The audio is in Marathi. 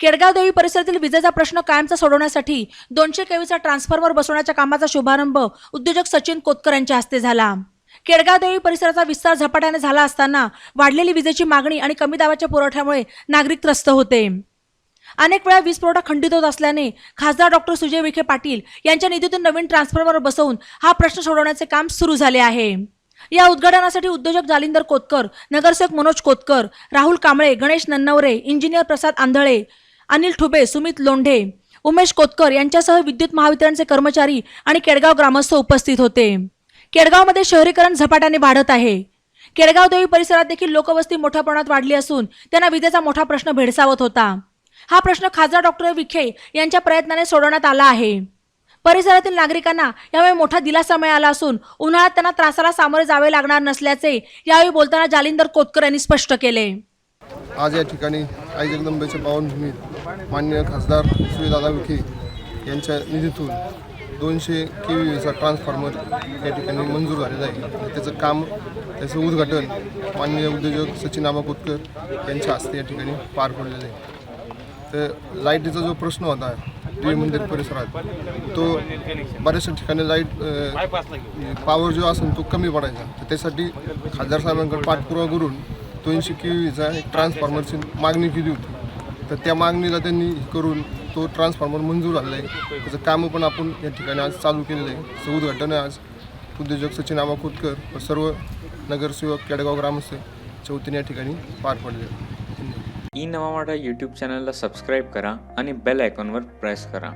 केडगाव देवी परिसरातील विजेचा प्रश्न कायमचा सोडवण्यासाठी दोनशे केवीचा ट्रान्सफॉर्मर बसवण्याच्या कामाचा शुभारंभ उद्योजक सचिन कोतकर यांच्या हस्ते झाला. केडगाव देवी परिसराचा विस्तार झपाट्याने झाला असताना वाढलेली विजेची मागणी आणि कमी दाबाच्या पुरवठ्यामुळे नागरिक त्रस्त होते. अनेक वेळा वीज पुरवठा खंडित होत असल्याने खासदार डॉक्टर सुजय विखे पाटील यांच्या निधीतून नवीन ट्रान्सफॉर्मर बसवून हा प्रश्न सोडवण्याचे काम सुरू झाले आहे. या उद्घाटनासाठी उद्योजक जालिंदर कोतकर नगरसेवक मनोज कोतकर राहुल कांबळे गणेश नन्नवरे इंजिनियर प्रसाद आंधळे अनिल ठुबे सुमित लोंढे उमेश कोतकर यांच्यासह विद्युत महावितरणचे कर्मचारी आणि केडगाव ग्रामस्थ उपस्थित होते. केडगावमध्ये शहरीकरण झपाट्याने वाढत आहे. केडगाव देवी परिसरात देखील लोकवस्ती मोठ्या प्रमाणात वाढली असून त्यांना विजेचा मोठा प्रश्न भेडसावत होता. हा प्रश्न खासदार डॉक्टर विखे यांच्या प्रयत्नाने सोडवण्यात आला आहे. परिसरातील नागरिकांना यावेळी मोठा दिलासा मिळाला असून उन्हाळ्यात त्यांना त्रासाला सामोरे जावे लागणार नसल्याचे यावेळी बोलताना जालिंदर कोतकर यांनी स्पष्ट केले. आज या ठिकाणी आई जगदंबेच्या पावनभूमीत माननीय खासदार सुविदादा विखे यांच्या निधीतून दोनशे के व्हीचा ट्रान्सफॉर्मर या ठिकाणी मंजूर झालेलं आहे. त्याचं काम त्याचं उद्घाटन माननीय उद्योजक सचिन आबा कोतकर यांच्या हस्ते या ठिकाणी पार पडलेलं आहे. तर लाईटीचा जो प्रश्न होता देवी मंदिर परिसरात तो बऱ्याचशा ठिकाणी लाइट पॉवर म्हणजे जो असेल तो कमी पडायचा. तर त्यासाठी खासदार साहेबांकडे पाठपुरावा करून दोनशे के व्हीचा एक ट्रान्सफॉर्मरची मागणी केली होती. तर त्या मागणीला त्यांनी करून तो ट्रान्सफॉर्मर मंजूर झालेला आहे. त्याचं कामं पण आपण या ठिकाणी आज चालू केलेलं आहे. त्याचं उद्घाटन आहे आज. उद्योजक सचिन आबा खोतकर व सर्व नगरसेवक केडगाव ग्रामस्थ चौथीने या ठिकाणी पार पडले. ई नवा यूट्यूब चॅनलला सबस्क्राईब करा आणि बेल आयकॉनवर प्रेस करा.